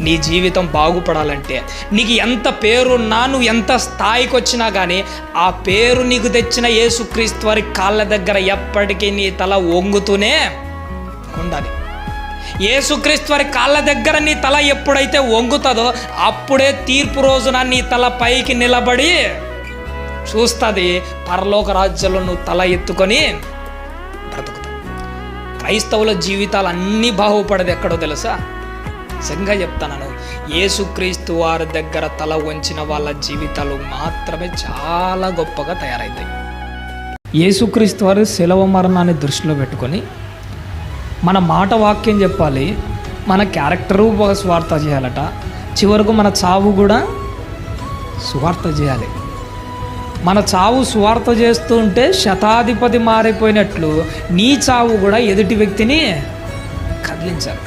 నీ జీవితం బాగుపడాలంటే. నీకు ఎంత పేరున్నా నువ్వు ఎంత స్థాయికి వచ్చినా కానీ ఆ పేరు నీకు తెచ్చిన యేసుక్రీస్తు వారి కాళ్ళ దగ్గర ఎప్పటికీ నీ తల వంగుతూనే ఉండాలి. యేసుక్రీస్తు వారి కాళ్ళ దగ్గర నీ తల ఎప్పుడైతే వంగుతుందో అప్పుడే తీర్పు రోజున నీ తల పైకి నిలబడి చూస్తుంది పరలోక రాజ్యంలో నువ్వు తల ఎత్తుకొని బ్రతుకుతావు. క్రైస్తవుల జీవితాలు అన్నీ బాగుపడదు ఎక్కడో తెలుసా? నిజంగా చెప్తాను యేసుక్రీస్తు వారి దగ్గర తల వంచిన వాళ్ళ జీవితాలు మాత్రమే చాలా గొప్పగా తయారవుతాయి యేసుక్రీస్తు వారు సెలవు మరణాన్ని దృష్టిలో పెట్టుకొని మన మాట వాక్యం చెప్పాలి. మన క్యారెక్టరు స్వార్థ చేయాలట. చివరకు మన చావు కూడా సువార్త చేయాలి. మన చావు సువార్త చేస్తూ ఉంటే శతాధిపతి మారిపోయినట్లు నీ చావు కూడా ఎదుటి వ్యక్తిని కదిలించాలి.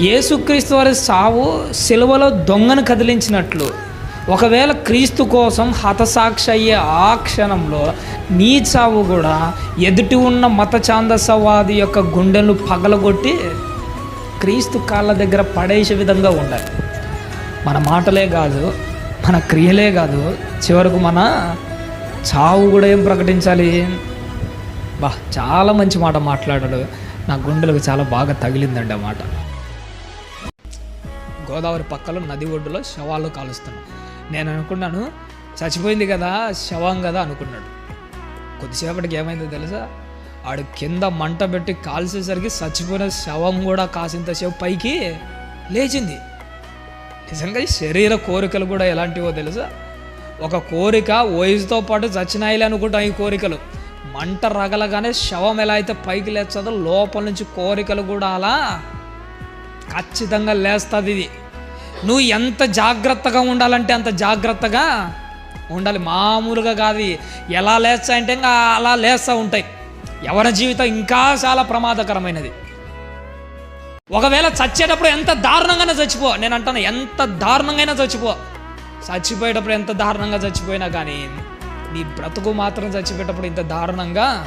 యేసుక్రీస్తు వారి సావు సిలువలో దొంగను కదిలించినట్లు. ఒకవేళ క్రీస్తు కోసం హతసాక్షి అయ్యే ఆ క్షణంలో నీ చావు కూడా ఎదుటి ఉన్న మత ఛాందసవాది యొక్క గుండెలు పగలగొట్టి క్రీస్తు కాళ్ళ దగ్గర పడేసే విధంగా ఉండాలి. మన మాటలే కాదు మన క్రియలే కాదు చివరకు మన చావు కూడా ఏం ప్రకటించాలి? బా చాలా మంచి మాట మాట్లాడాడు. నా గుండెలకు చాలా బాగా తగిలిందండి ఆ మాట. గోదావరి పక్కలో నది ఒడ్డులో శవాలు కాలుస్తున్నాం. నేను అనుకున్నాను చచ్చిపోయింది కదా శవం కదా అనుకున్నాడు. కొద్దిసేపటికి ఏమైందో తెలుసా? ఆడు కింద మంట పెట్టి కాల్చేసరికి చచ్చిపోయిన శవం కూడా కాసింతసేపు పైకి లేచింది. నిజంగా శరీర కోరికలు కూడా ఎలాంటివో తెలుసా? ఒక కోరిక వయసుతో పాటు చచ్చినాయిలే అనుకుంటాం ఈ కోరికలు. మంట రగలగానే శవం ఎలా అయితే పైకి లేస్తుందో లోపల నుంచి కోరికలు కూడా అలా ఖచ్చితంగా లేస్తుంది ఇది. నువ్వు ఎంత జాగ్రత్తగా ఉండాలంటే అంత జాగ్రత్తగా ఉండాలి. మామూలుగా కాదు. ఎలా ఎలా లేస్తాయంటే ఇంకా అలా లేస్తూ ఉంటాయి. ఎవరి జీవితం ఇంకా చాలా ప్రమాదకరమైనది. ఒకవేళ చచ్చేటప్పుడు ఎంత దారుణంగానే చచ్చిపో. నేను అంటాను ఎంత దారుణంగా చచ్చిపో. చచ్చిపోయేటప్పుడు ఎంత దారుణంగా చచ్చిపోయినా కానీ నీ బ్రతుకు మాత్రం చచ్చిపోయేటప్పుడు ఇంత దారుణంగా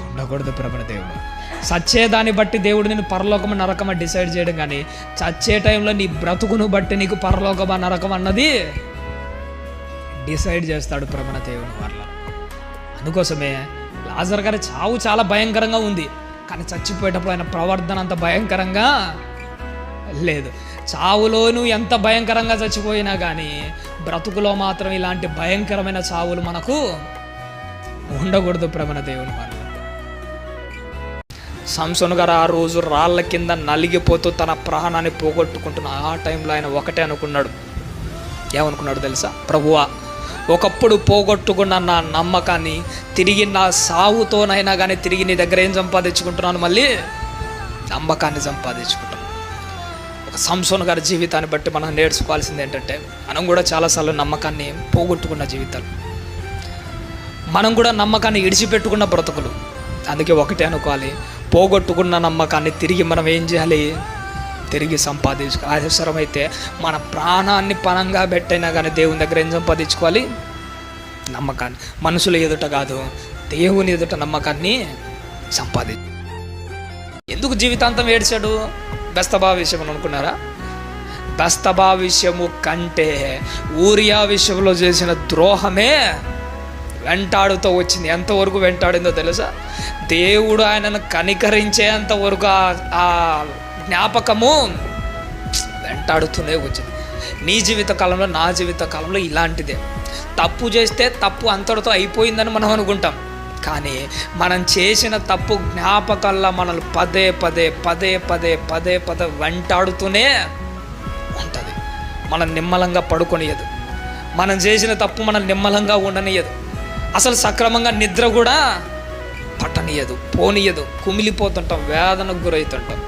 ఉండకూడదు ప్రభణ దేవుడు. చచ్చేదాన్ని బట్టి దేవుడు నేను పరలోకమా నరకమా డిసైడ్ చేయడం కానీ చచ్చే టైంలో నీ బ్రతుకును బట్టి నీకు పరలోకమా నరకం అన్నది డిసైడ్ చేస్తాడు ప్రమణ దేవుడు వాళ్ళ అందుకోసమే లాజర్ గారి చావు చాలా భయంకరంగా ఉంది. కానీ చచ్చిపోయేటప్పుడు ఆయన ప్రవర్తన అంత భయంకరంగా లేదు. చావులోను ఎంత భయంకరంగా చచ్చిపోయినా కానీ బ్రతుకులో మాత్రం ఇలాంటి భయంకరమైన చావులు మనకు ఉండకూడదు ప్రమణ దేవుని వల్ల సంసోన్ గారు ఆ రోజు రాళ్ళ కింద నలిగిపోతూ తన ప్రాణాన్ని పోగొట్టుకుంటున్న ఆ టైంలో ఆయన ఒకటే అనుకున్నాడు. ఏమనుకున్నాడు తెలుసా? ప్రభువా ఒకప్పుడు పోగొట్టుకున్న నా నమ్మకాన్ని తిరిగి నా సావుతోనైనా కానీ తిరిగి నీ దగ్గర ఏం సంపాదించుకుంటున్నాను? మళ్ళీ నమ్మకాన్ని సంపాదించుకుంటాను ఒక సంసోన్ గారి జీవితాన్ని బట్టి మనం నేర్చుకోవాల్సింది ఏంటంటే మనం కూడా చాలాసార్లు నమ్మకాన్ని పోగొట్టుకున్న జీవితాలు. మనం కూడా నమ్మకాన్ని ఇడిచిపెట్టుకున్న బ్రతుకులు. అందుకే ఒకటే అనుకోవాలి. పోగొట్టుకున్న నమ్మకాన్ని తిరిగి మనం ఏం చేయాలి? తిరిగి సంపాదించుకో అవసరమైతే మన ప్రాణాన్ని పణంగా పెట్టైనా కానీ దేవుని దగ్గర ఏం సంపాదించుకోవాలి? నమ్మకాన్ని. మనుషుల ఎదుట కాదు దేవుని ఎదుట నమ్మకాన్ని సంపాది ఎందుకు జీవితాంతం ఏడ్చాడు? బెస్తభావ విషయం అని అనుకున్నారా? బెస్తబా విషయము కంటే ఊరియా విషయంలో చేసిన ద్రోహమే వెంటాడుతూ వచ్చింది. ఎంతవరకు వెంటాడిందో తెలుసా? దేవుడు ఆయనను కనికరించేంత వరకు ఆ- జ్ఞాపకము వెంటాడుతూనే వచ్చింది. నీ జీవిత కాలంలో నా జీవిత కాలంలో ఇలాంటిదే. తప్పు చేస్తే తప్పు అంతటితో అయిపోయిందని మనం అనుకుంటాం. కానీ మనం చేసిన తప్పు జ్ఞాపకాల్లో మనల్ని పదే పదే పదే పదే పదే పదే వెంటాడుతూనే ఉంటుంది. మనం నిమ్మలంగా పడుకొనియదు మనం చేసిన తప్పు మనం నిమ్మలంగా ఉండనియదు అసలు సక్రమంగా నిద్ర కూడా పట్టనీయదు పోనీయదు. కుమిలిపోతుంటాం వేదనకు గురవుతుంటాం.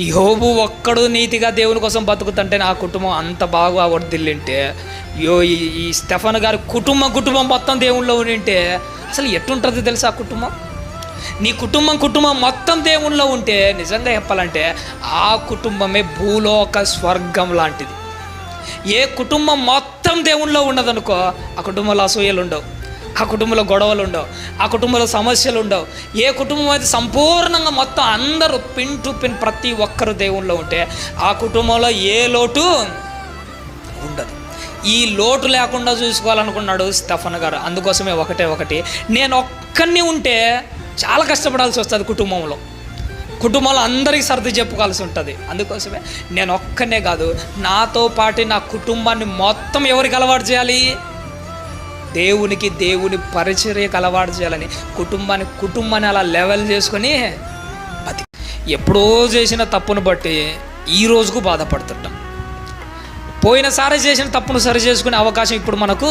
యోబు ఒక్కడు నీతిగా దేవుని కోసం బతుకుతుంటే నా కుటుంబం అంత బాగా వర్దిల్లింటే యో ఈ- ఈ స్టెఫన్ గారి కుటుంబం కుటుంబం మొత్తం దేవుళ్ళో ఉంటే అసలు ఎట్టుంటుంది తెలుసా ఆ కుటుంబం? నీ కుటుంబం కుటుంబం మొత్తం దేవుళ్ళో ఉంటే నిజంగా చెప్పాలంటే ఆ కుటుంబమే భూలోక స్వర్గం లాంటిది. ఏ కుటుంబం మొత్తం దేవుణ్ణిలో ఉన్నదనుకో ఆ కుటుంబంలో అసూయలు ఉండవు. ఆ కుటుంబంలో గొడవలు ఉండవు. ఆ కుటుంబంలో సమస్యలు ఉండవు. ఏ కుటుంబం అయితే సంపూర్ణంగా మొత్తం అందరూ పిన్ టు పిన్ ప్రతి ఒక్కరు దేవుణ్ణిలో ఉంటే ఆ కుటుంబంలో ఏ లోటు ఉండదు. ఈ లోటు లేకుండా చూసుకోవాలనుకున్నాడు స్టఫన్ గారు. అందుకోసమే ఒకటే ఒకటి. నేను ఒక్కరిని ఉంటే చాలా కష్టపడాల్సి వస్తుంది కుటుంబంలో. కుటుంబంలో అందరికీ సర్ది చెప్పుకోవాల్సి ఉంటుంది. అందుకోసమే నేను ఒక్కనే కాదు నాతో పాటు నా కుటుంబాన్ని మొత్తం ఎవరికి అలవాటు చేయాలి? దేవునికి దేవుని పరిచర్యకు అలవాటు చేయాలని కుటుంబాన్ని కుటుంబాన్ని అలా లెవెల్ చేసుకొని బతి ఎప్పుడో చేసిన తప్పును బట్టి ఈ రోజుకు బాధపడుతుంటాం. పోయినసారి చేసిన తప్పును సరి చేసుకునే అవకాశం ఇప్పుడు మనకు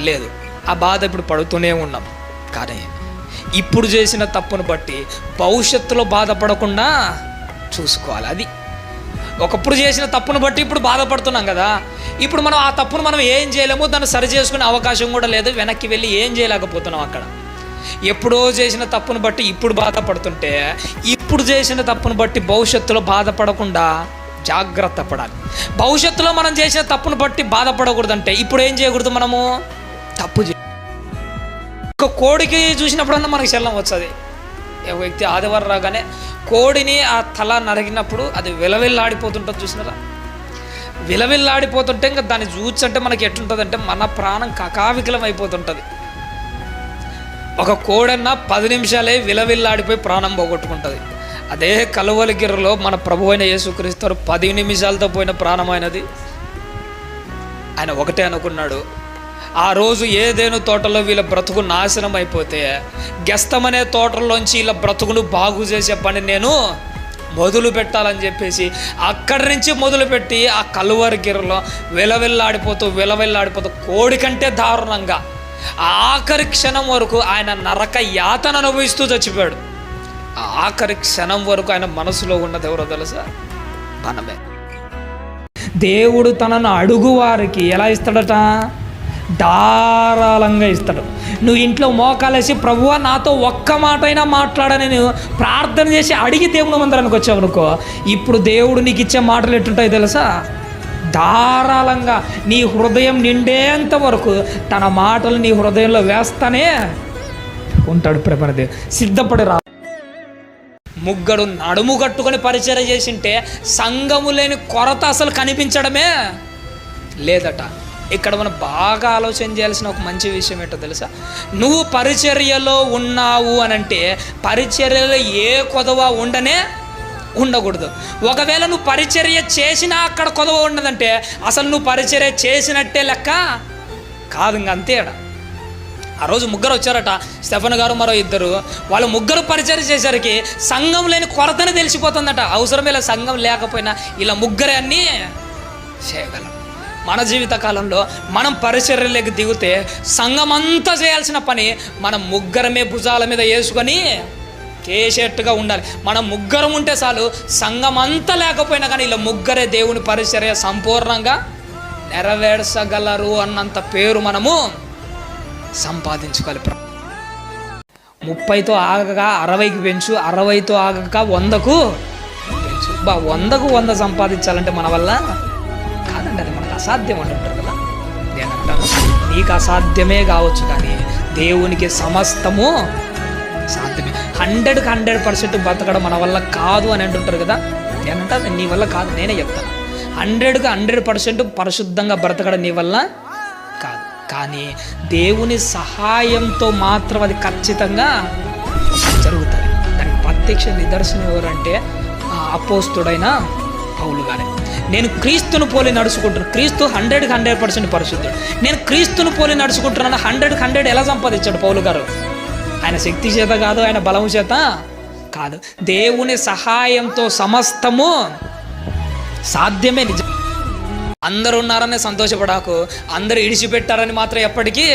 లేదు. ఆ బాధ ఇప్పుడు పడుతూనే ఉన్నాం. కానీ ఇప్పుడు చేసిన తప్పును బట్టి భవిష్యత్తులో బాధపడకుండా చూసుకోవాలి. అది ఒకప్పుడు చేసిన తప్పును బట్టి ఇప్పుడు బాధపడుతున్నాం కదా. ఇప్పుడు మనం ఆ తప్పును మనం ఏం చేయలేము దాన్ని సరి చేసుకునే అవకాశం కూడా లేదు. వెనక్కి వెళ్ళి ఏం చేయలేకపోతున్నాం అక్కడ. ఎప్పుడో చేసిన తప్పును బట్టి ఇప్పుడు బాధపడుతుంటే ఇప్పుడు చేసిన తప్పును బట్టి భవిష్యత్తులో బాధపడకుండా జాగ్రత్త పడాలి. భవిష్యత్తులో మనం చేసిన తప్పును బట్టి బాధపడకూడదంటే ఇప్పుడు ఏం చేయకూడదు మనము? తప్పు చే ఒక కోడికి చూసినప్పుడన్నా మనకి శల్లం వస్తుంది. ఒక వ్యక్తి ఆదివారం రాగానే కోడిని ఆ తల నరిగినప్పుడు అది విలవిల్లాడిపోతుంటుంది చూసినారా? విలవిల్లాడిపోతుంటే ఇంకా దాన్ని చూచంటే మనకి ఎట్లుంటుంది అంటే మన ప్రాణం కకావికలం అయిపోతుంటుంది. ఒక కోడన్నా పది నిమిషాలే విలవిల్లాడిపోయి ప్రాణం పోగొట్టుకుంటుంది. అదే కలువలగిరిలో మన ప్రభు అయిన యేసుక్రీస్తు పది నిమిషాలతో పోయిన ప్రాణమైనది ఆయన ఒకటే అనుకున్నాడు ఆ రోజు ఏదేను తోటలో వీళ్ళ బ్రతుకు నాశనం అయిపోతే గెస్తమనే తోటలోంచి వీళ్ళ బ్రతుకును బాగు చేసే పని నేను మొదలు పెట్టాలని చెప్పేసి అక్కడి నుంచి మొదలుపెట్టి ఆ కలువరిగిరిలో విలవిల్లాడిపోతూ విలవిల్లాడిపోతూ కోడి కంటే దారుణంగా ఆఖరి క్షణం వరకు ఆయన నరక యాతన అనుభవిస్తూ చచ్చిపోయాడు. ఆఖరి క్షణం వరకు ఆయన మనసులో ఉన్నది ఎవరో తెలుసా? మనమే. దేవుడు తనను అడుగు వారికి ఎలా ఇస్తాడట? ధారాళంగా ఇస్తాడు. నువ్వు ఇంట్లో మోకాలేసి ప్రభువా నాతో ఒక్క మాట అయినా మాట్లాడని నేను ప్రార్థన చేసి అడిగి దేవుని మందిరానికి వచ్చావు అనుకో ఇప్పుడు దేవుడు నీకు ఇచ్చే మాటలు ఎట్టుంటాయి తెలుసా? ధారాళంగా నీ హృదయం నిండేంత వరకు తన మాటలు నీ హృదయంలో వేస్తానే ఉంటాడు ప్రపంచ సిద్ధపడి రా. ముగ్గడు నడుము కట్టుకొని పరిచయం చేసింటే సంఘము లేని కొరత అసలు కనిపించడమే లేదట. ఇక్కడ మనం బాగా ఆలోచన చేయాల్సిన ఒక మంచి విషయం ఏంటో తెలుసా? నువ్వు పరిచర్యలో ఉన్నావు అని అంటే పరిచర్యలో ఏ కొదవ ఉండనే ఉండకూడదు. ఒకవేళ నువ్వు పరిచర్య చేసినా అక్కడ కొదవ ఉండదంటే అసలు నువ్వు పరిచర్య చేసినట్టే లెక్క కాదు ఇంక అంతే ఆ రోజు ముగ్గురు వచ్చారట స్టెఫన్ గారు మరో ఇద్దరు. వాళ్ళు ముగ్గురు పరిచయం చేసరికి సంఘం లేని కొరతనే తెలిసిపోతుందట. అవసరమే లేదు సంఘం లేకపోయినా ఇలా ముగ్గురే అన్నీ చేయగలం. మన జీవిత కాలంలో మనం పరిచర్యలోకి దిగితే సంఘం అంతా చేయాల్సిన పని మనం ముగ్గురమే భుజాల మీద వేసుకొని చేసేట్టుగా ఉండాలి. మనం ముగ్గురం ఉంటే చాలు సంఘం అంతా లేకపోయినా కానీ ఇలా ముగ్గురే దేవుని పరిచర్య సంపూర్ణంగా నెరవేర్చగలరు అన్నంత పేరు మనము సంపాదించుకోవాలి. ముప్పైతో ఆగక అరవైకి పెంచు అరవైతో ఆగక వందకు పెంచు. బా వందకు వంద సంపాదించాలంటే మన వల్ల కాదండి అది అసాధ్యం అసాధ్యం అంటుంటారు కదా? నేను అంటాను నీకు అసాధ్యమే కావచ్చు కానీ దేవునికి సమస్తము సాధ్యమే. హండ్రెడ్కి హండ్రెడ్ పర్సెంట్ బతకడం మన వల్ల కాదు అని అంటుంటారు కదా? నేను అంటాను నీ వల్ల కాదు నేనే చెప్తాను. హండ్రెడ్కి హండ్రెడ్ పర్సెంట్ పరిశుద్ధంగా బ్రతకడం నీ వల్ల కాదు. కానీ దేవుని సహాయంతో మాత్రం అది ఖచ్చితంగా జరుగుతుంది. దానికి ప్రత్యక్ష నిదర్శనం ఎవరంటే ఆ అపోస్తుడైన పౌలు గారే నేను క్రీస్తును పోలి నడుచుకుంటున్నాను క్రీస్తు హండ్రెడ్కి హండ్రెడ్ పర్సెంట్ పరిశుద్ధుడు. నేను క్రీస్తును పోలి నడుచుకుంటున్నాను. హండ్రెడ్కి హండ్రెడ్ ఎలా సంపాదించాడు పౌలు గారు? ఆయన శక్తి చేత కాదు ఆయన బలం చేత కాదు. దేవుని సహాయంతో సమస్తము సాధ్యమే నిజం. అందరు ఉన్నారని సంతోషపడాకు అందరు ఇడిచిపెట్టారని మాత్రం ఎప్పటికీ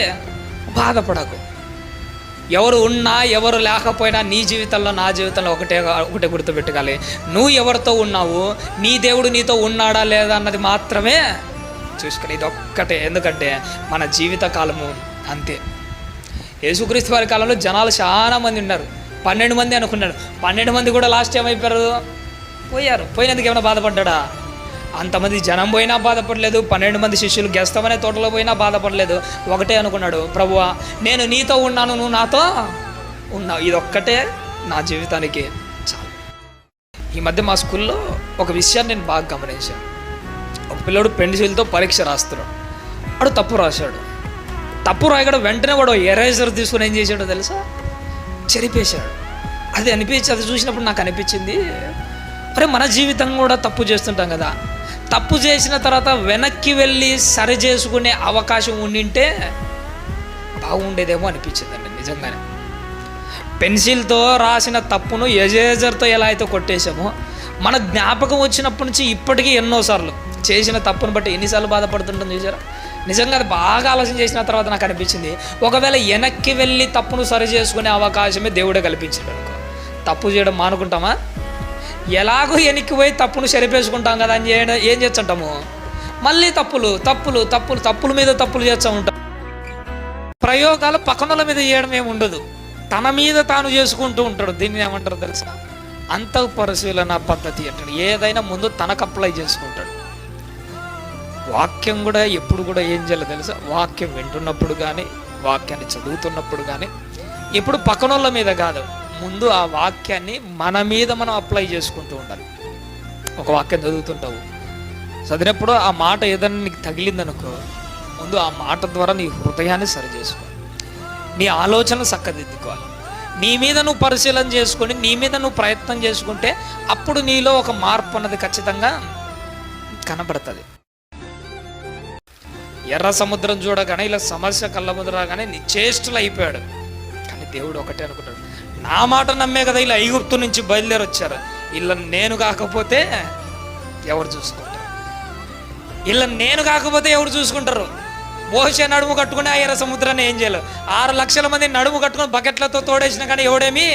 బాధపడకు. ఎవరు ఉన్నా ఎవరు లేకపోయినా నీ జీవితంలో నా జీవితంలో ఒకటే ఒకటే గుర్తుపెట్టుకోవాలి నువ్వు ఎవరితో ఉన్నావు నీ దేవుడు నీతో ఉన్నాడా లేదా అన్నది మాత్రమే చూసుకుని ఇది ఒక్కటే. ఎందుకంటే మన జీవిత కాలము అంతే. యేసుక్రీస్తు వారి కాలంలో జనాలు చాలా మంది ఉన్నారు. పన్నెండు మంది అనుకున్నారు. పన్నెండు మంది కూడా లాస్ట్ ఏమైపోయారు? పోయారు. పోయినందుకు ఏమైనా బాధపడ్డా అంతమంది జనం పోయినా బాధపడలేదు పన్నెండు మంది శిష్యులు గెస్తమనే తోటలో పోయినా బాధపడలేదు. ఒకటే అనుకున్నాడు ప్రభువా నేను నీతో ఉన్నాను నువ్వు నాతో ఉన్నావు. ఇది ఒక్కటే నా జీవితానికి చాలు. ఈ మధ్య మా స్కూల్లో ఒక విషయాన్ని నేను బాగా గమనించాను. ఒక పిల్లడు పెన్సిల్తో పరీక్ష రాస్తున్నాడు. వాడు తప్పు రాశాడు. తప్పు రాయగడ వెంటనే వాడు ఎరేజర్ తీసుకుని ఏం చేశాడో తెలుసా? చెరిపేశాడు. అది అనిపించి అది చూసినప్పుడు నాకు అనిపించింది అరే మన జీవితం కూడా తప్పు చేస్తుంటాం కదా. తప్పు చేసిన తర్వాత వెనక్కి వెళ్ళి సరి చేసుకునే అవకాశం ఉండింటే బాగుండేదేమో అనిపించిందండి నిజంగానే. పెన్సిల్తో రాసిన తప్పును ఎజేజర్తో ఎలా అయితే కొట్టేశామో మన జ్ఞాపకం వచ్చినప్పటి నుంచి ఇప్పటికీ ఎన్నోసార్లు చేసిన తప్పును బట్టి ఎన్నిసార్లు బాధపడుతుంటాం చూసారా? నిజంగా అది బాగా ఆలోచన చేసిన తర్వాత నాకు అనిపించింది ఒకవేళ వెనక్కి వెళ్ళి తప్పును సరి చేసుకునే అవకాశమే దేవుడే కల్పించాడు అనుకో. తప్పు చేయడం మానుకుంటామా? ఎలాగో వెనక్కి పోయి తప్పును సరిపేసుకుంటాం కదా అని చేయడం ఏం చేస్తుంటాము? మళ్ళీ తప్పులు తప్పులు తప్పులు తప్పుల మీద తప్పులు చేస్తూ ఉంటాం. ప్రయోగాలు పక్కనల మీద చేయడం ఏమి ఉండదు. తన మీద తాను చేసుకుంటూ ఉంటాడు. దీన్ని ఏమంటారు తెలుసా? అంత పరిశీలన పద్ధతి అంటాడు. ఏదైనా ముందు తనకు అప్లై చేసుకుంటాడు. వాక్యం కూడా ఎప్పుడు కూడా ఏం చేయాలో తెలుసా? వాక్యం వింటున్నప్పుడు కానీ వాక్యాన్ని చదువుతున్నప్పుడు కానీ ఎప్పుడు పక్కనోళ్ళ మీద కాదు. ముందు ఆ వాక్యాన్ని మన మీద మనం అప్లై చేసుకుంటూ ఉండాలి. ఒక వాక్యం చదువుతుంటావు. చదివినప్పుడు ఆ మాట ఏదైనా నీకు తగిలిందనుకో ముందు ఆ మాట ద్వారా నీ హృదయాన్ని సరి చేసుకో నీ ఆలోచన చక్కదిద్దుకోవాలి. నీ మీద నువ్వు పరిశీలన చేసుకొని నీ మీద నువ్వు ప్రయత్నం చేసుకుంటే అప్పుడు నీలో ఒక మార్పు అన్నది ఖచ్చితంగా కనబడుతుంది. ఎర్ర సముద్రం చూడగానే ఇలా సమస్య కళ్ళ ముద్రగానే రాగానే నిశ్చేష్టులు అయిపోయాడు కానీ దేవుడు ఒకటే అనుకుంటాడు నా మాట నమ్మే కదా ఇలా ఐగుప్తు నుంచి బయలుదేరి వచ్చారు ఇలా నేను కాకపోతే ఎవరు చూసుకుంటారు? ఇలా నేను కాకపోతే ఎవరు చూసుకుంటారు? మోసే నడుము కట్టుకుని ఆ ఎర్ర సముద్రాన్ని ఏం చేయలేదు ఆరు లక్షల మంది నడుము కట్టుకుని బకెట్లతో తోడేసినా కానీ ఎవడేమీ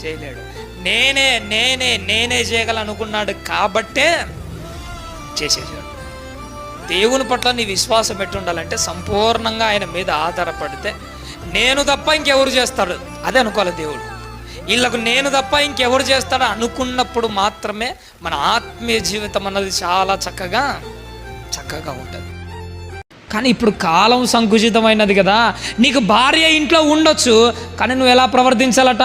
చేయలేడు. నేనే నేనే నేనే చేయగలనుకున్నాడు కాబట్టే చేసేసాడు. దేవుని పట్ల నీ విశ్వాసం పెట్టి ఉండాలంటే సంపూర్ణంగా ఆయన మీద ఆధారపడితే నేను తప్ప ఇంకెవరు చేస్తాడు? అదే అనుకోవాలి దేవుడు. వీళ్ళకు నేను తప్ప ఇంకెవరు చేస్తాడో అనుకున్నప్పుడు మాత్రమే మన ఆత్మీయ జీవితం అన్నది చాలా చక్కగా చక్కగా ఉంటుంది. కానీ ఇప్పుడు కాలం సంకుచితమైనది కదా. నీకు భార్య ఇంట్లో ఉండొచ్చు కానీ నువ్వు ఎలా ప్రవర్తించాలట?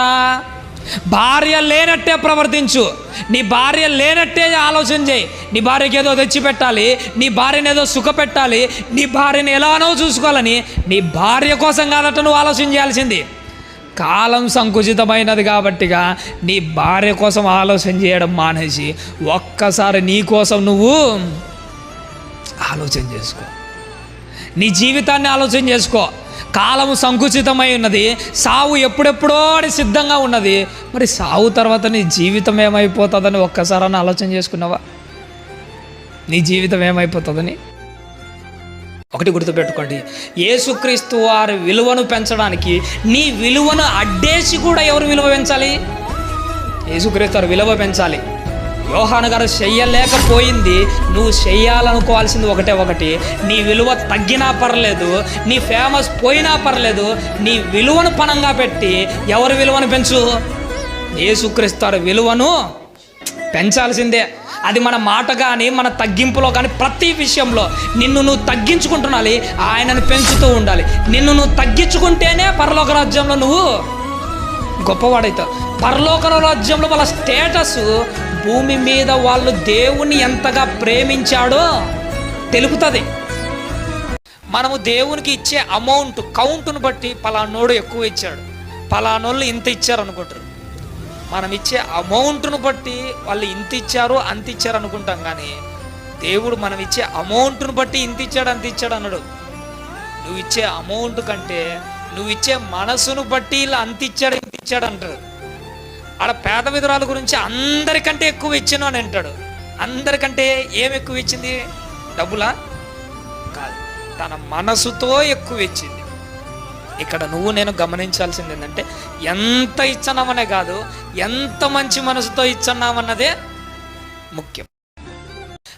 భార్య లేనట్టే ప్రవర్తించు. నీ భార్య లేనట్టే ఆలోచన చేయి. నీ భార్యకి ఏదో తెచ్చి పెట్టాలి నీ భార్యని ఏదో సుఖ పెట్టాలి నీ భార్యని ఎలానో చూసుకోవాలని నీ భార్య కోసం కాదట నువ్వు ఆలోచన చేయాల్సింది. కాలం సంకుచితమైనది కాబట్టిగా నీ భార్య కోసం ఆలోచన చేయడం మానేసి ఒక్కసారి నీ కోసం నువ్వు ఆలోచన చేసుకో. నీ జీవితాన్ని ఆలోచన చేసుకో. కాలము సంకుచితమై ఉన్నది సావు ఎప్పుడెప్పుడో అని సిద్ధంగా ఉన్నది. మరి సావు తర్వాత నీ జీవితం ఏమైపోతుందని ఒక్కసారని ఆలోచన చేసుకున్నావా? నీ జీవితం ఏమైపోతుందని? ఒకటి గుర్తుపెట్టుకోండి. యేసుక్రీస్తు వారి విలువను పెంచడానికి నీ విలువను అడ్డేసి కూడా ఎవరు విలువ పెంచాలి? యేసుక్రీస్తు వారి విలువ పెంచాలి. యోహాను గారు చెయ్యలేకపోయింది. నువ్వు చెయ్యాలనుకోవాల్సింది ఒకటే ఒకటి. నీ విలువ తగ్గినా పర్లేదు నీ ఫేమస్ పోయినా పర్లేదు నీ విలువను పణంగా పెట్టి ఎవరి విలువను పెంచు? ఏసుక్రీస్తారు విలువను పెంచాల్సిందే. అది మన మాట కానీ మన తగ్గింపులో కానీ ప్రతి విషయంలో నిన్ను నువ్వు తగ్గించుకుంటున్నాలి ఆయనను పెంచుతూ ఉండాలి. నిన్ను నువ్వు తగ్గించుకుంటేనే పరలోక రాజ్యంలో నువ్వు గొప్పవాడైతావు. పరలోక రాజ్యంలో వాళ్ళ స్టేటస్ భూమి మీద వాళ్ళు దేవుని ఎంతగా ప్రేమించాడో తెలుపుతుంది. మనము దేవునికి ఇచ్చే అమౌంట్ కౌంట్ను బట్టి పలానోడు ఎక్కువ ఇచ్చాడు. పలానోళ్ళు ఇంత ఇచ్చారు అనుకుంటారు. మనం ఇచ్చే అమౌంట్ను బట్టి వాళ్ళు ఇంత ఇచ్చారు అంత ఇచ్చారు అనుకుంటాం కానీ దేవుడు మనం ఇచ్చే అమౌంట్ను బట్టి ఇంత ఇచ్చాడు అంత ఇచ్చాడు అన్నాడు నువ్వు ఇచ్చే అమౌంట్ కంటే నువ్వు ఇచ్చే మనసును బట్టి ఇలా అంత ఇచ్చాడు ఇంత ఇచ్చాడు అంటారు. ఆడ పేద విధురాల గురించి అందరికంటే ఎక్కువ ఇచ్చాను అని అంటాడు. అందరికంటే ఏం ఎక్కువ ఇచ్చింది? డబ్బులా? కాదు. తన మనసుతో ఎక్కువ ఇచ్చింది. ఇక్కడ నువ్వు నేను గమనించాల్సింది ఏంటంటే ఎంత ఇచ్చన్నామనే కాదు ఎంత మంచి మనసుతో ఇచ్చన్నామన్నదే ముఖ్యం.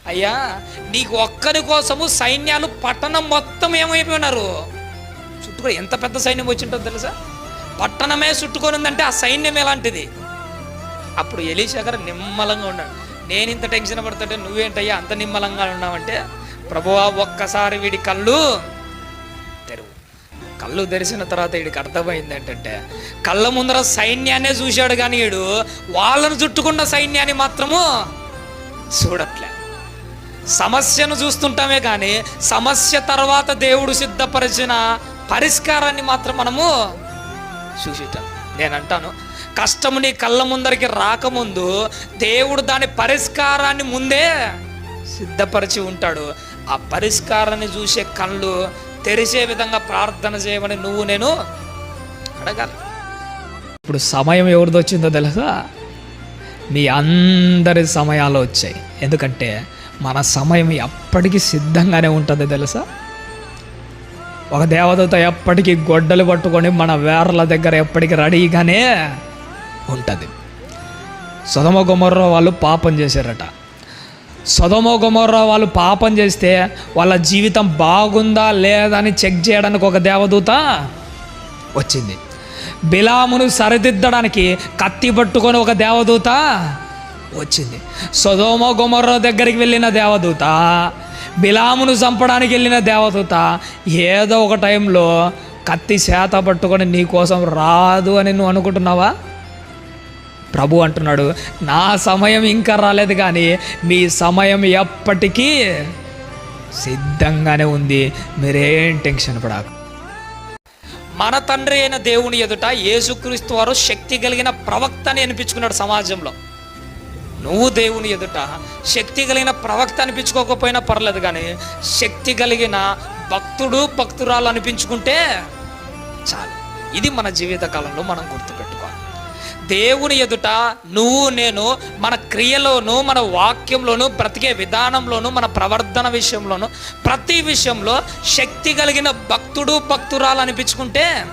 అయ్యా నీకు ఒక్కరి కోసము సైన్యాలు పట్టణం మొత్తం ఏమైపోయినారు? చుట్టుకో ఎంత పెద్ద సైన్యం వచ్చింటుందో తెలుసా? పట్టణమే చుట్టుకొని ఉందంటే ఆ సైన్యం ఎలాంటిది? అప్పుడు ఎలీషా నిమ్మలంగా ఉన్నాడు. నేను ఇంత టెన్షన్ పడుతుంటే నువ్వేంటయ్యా అంత నిమ్మలంగా ఉన్నావంటే ప్రభువా ఒక్కసారి వీడి కళ్ళు తెరువు. కళ్ళు తెరిచిన తర్వాత వీడికి అర్థమైంది ఏంటంటే కళ్ళ ముందర సైన్యాన్నే చూశాడు కానీ వీడు వాళ్ళను చుట్టుకున్న సైన్యాన్ని మాత్రము చూడట్లే. సమస్యను చూస్తుంటామే కానీ సమస్య తర్వాత దేవుడు సిద్ధపరిచిన పరిష్కారాన్ని మాత్రం మనము చూసేటాం. నేను అంటాను కష్టము నీ కళ్ళ ముందరికి రాకముందు దేవుడు దాని పరిష్కారాన్ని ముందే సిద్ధపరిచి ఉంటాడు. ఆ పరిష్కారాన్ని చూసే కళ్ళు తెరిచే విధంగా ప్రార్థన చేయమని నువ్వు నేను అడగాలి. ఇప్పుడు సమయం ఎవరిది వచ్చిందో తెలుసా? మీ అందరి సమయాలు వచ్చాయి. ఎందుకంటే మన సమయం ఎప్పటికీ సిద్ధంగానే ఉంటుంది తెలుసా? ఒక దేవదూత ఎప్పటికీ గొడ్డలు పట్టుకొని మన వేర్ల దగ్గర ఎప్పటికీ రెడీగానే ఉంటుంది. సదమ గుమర్ర వాళ్ళు పాపం చేశారట. సొదమ గుమర్ర వాళ్ళు పాపం చేస్తే వాళ్ళ జీవితం బాగుందా లేదా అని చెక్ చేయడానికి ఒక దేవదూత వచ్చింది. బిలామును సరిదిద్దడానికి కత్తి పట్టుకొని ఒక దేవదూత వచ్చింది. సదోమ గుమర్ర దగ్గరికి వెళ్ళిన దేవదూత బిలామును చంపడానికి వెళ్ళిన దేవదూత ఏదో ఒక టైంలో కత్తి చేత పట్టుకొని నీ కోసం రాదు అని నువ్వు అనుకుంటున్నావా? ప్రభు అంటున్నాడు నా సమయం ఇంకా రాలేదు కానీ మీ సమయం ఎప్పటికీ సిద్ధంగానే ఉంది. మీరేం టెన్షన్ పడాకు. మన తండ్రి అయిన దేవుని ఎదుట యేసుక్రీస్తు వారు శక్తి కలిగిన ప్రవక్తని అనిపించుకున్నాడు సమాజంలో. నువ్వు దేవుని ఎదుట శక్తి కలిగిన ప్రవక్త అనిపించుకోకపోయినా పర్లేదు కానీ శక్తి కలిగిన భక్తుడు భక్తురాలు అనిపించుకుంటే చాలు. ఇది మన జీవిత కాలంలో మనం గుర్తు దేవుని ఎదుట నువ్వు నేను మన క్రియలోను మన వాక్యంలోను బ్రతికే విధానంలోను మన ప్రవర్తన విషయంలోను ప్రతి విషయంలో శక్తి కలిగిన భక్తుడు భక్తురాలు అనిపించుకుంటే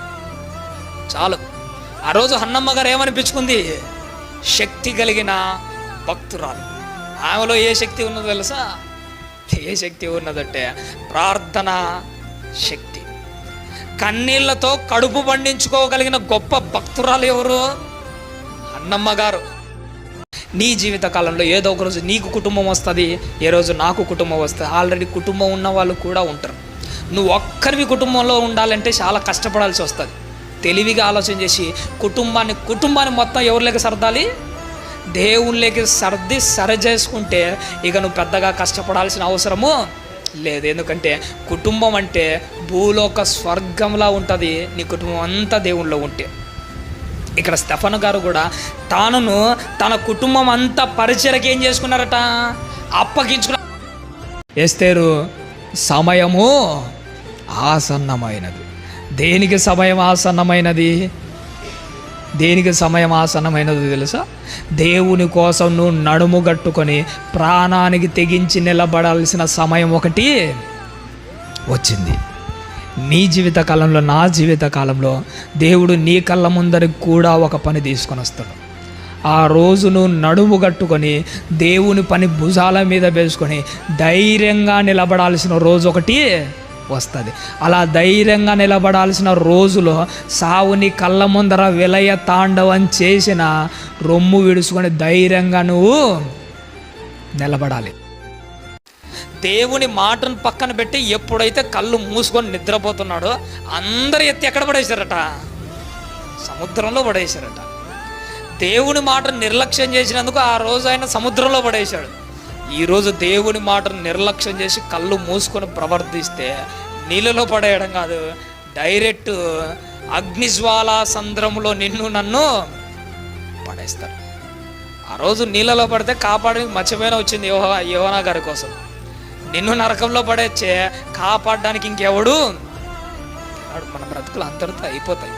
చాలు. ఆ రోజు హన్నమ్మ గారు ఏమనిపించుకుంది? శక్తి కలిగిన భక్తురాలు. ఆమెలో ఏ శక్తి ఉన్నదో తెలుసా? ఏ శక్తి ఉన్నదంటే ప్రార్థన శక్తి. కన్నీళ్ళతో కడుపు పండించుకోగలిగిన గొప్ప భక్తురాలు ఎవరు? నమ్మగారు. నీ జీవిత కాలంలో ఏదో ఒక రోజు నీకు కుటుంబం వస్తుంది ఏ రోజు నాకు కుటుంబం వస్తుంది. ఆల్రెడీ కుటుంబం ఉన్న వాళ్ళు కూడా ఉంటారు. నువ్వు ఒక్కరివి కుటుంబంలో ఉండాలంటే చాలా కష్టపడాల్సి వస్తుంది. తెలివిగా ఆలోచన చేసి కుటుంబాన్ని కుటుంబాన్ని మొత్తం ఎవరిలోకి సర్దాలి? దేవుళ్ళకి సర్ది సరి చేసుకుంటే ఇక నువ్వు పెద్దగా కష్టపడాల్సిన అవసరము లేదు. ఎందుకంటే కుటుంబం అంటే భూలోక స్వర్గంలా ఉంటుంది. నీ కుటుంబం అంతా దేవుళ్ళో ఉంటే. ఇక్కడ స్టెఫన్ గారు కూడా తానును తన కుటుంబం అంతా పరిచయకి ఏం చేసుకున్నారట? అప్పగించుకున్న ఎస్తేరు సమయము ఆసన్నమైనది. దేనికి సమయం ఆసన్నమైనది? దేనికి సమయం ఆసన్నమైనది తెలుసా? దేవుని కోసం నువ్వు నడుము గట్టుకొని ప్రాణానికి తెగించి నిలబడాల్సిన సమయం ఒకటి వచ్చింది. నీ జీవిత కాలంలో నా జీవిత కాలంలో దేవుడు నీ కళ్ళ ముందరికి కూడా ఒక పని తీసుకొని వస్తాడు. ఆ రోజును నడుము కట్టుకొని దేవుని పని భుజాల మీద వేసుకొని ధైర్యంగా నిలబడాల్సిన రోజు ఒకటి వస్తుంది. అలా ధైర్యంగా నిలబడాల్సిన రోజులో సావుని కళ్ళ ముందర విలయ తాండవం చేసిన రొమ్ము విడుచుకొని ధైర్యంగా నువ్వు నిలబడాలి. దేవుని మాటను పక్కన పెట్టి ఎప్పుడైతే కళ్ళు మూసుకొని నిద్రపోతున్నాడో అందరు ఎత్తి ఎక్కడ పడేశారట? సముద్రంలో పడేశారట. దేవుని మాటను నిర్లక్ష్యం చేసినందుకు ఆ రోజు ఆయన సముద్రంలో పడేశాడు. ఈరోజు దేవుని మాటను నిర్లక్ష్యం చేసి కళ్ళు మూసుకొని ప్రవర్తిస్తే నీళ్ళలో పడేయడం కాదు డైరెక్ట్ అగ్నిజ్వాల సంద్రములో నిన్ను నన్ను పడేస్తారు. ఆ రోజు నీళ్ళలో పడితే కాపాడడానికి మర్చిపోయిన వచ్చింది యోహ యోహనా గారి కోసం. నిన్ను నరకంలో పడేచ్చే కాపాడడానికి ఇంకెవడు? మన బ్రతుకులు అంతటితో అయిపోతాయి.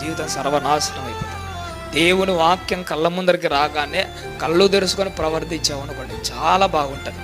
జీవితం సర్వనాశనం అయిపోతుంది దేవుని వాక్యం కళ్ళ ముందరికి రాగానే కళ్ళు తెరుచుకొని ప్రవర్తించామనుకోండి చాలా బాగుంటుంది.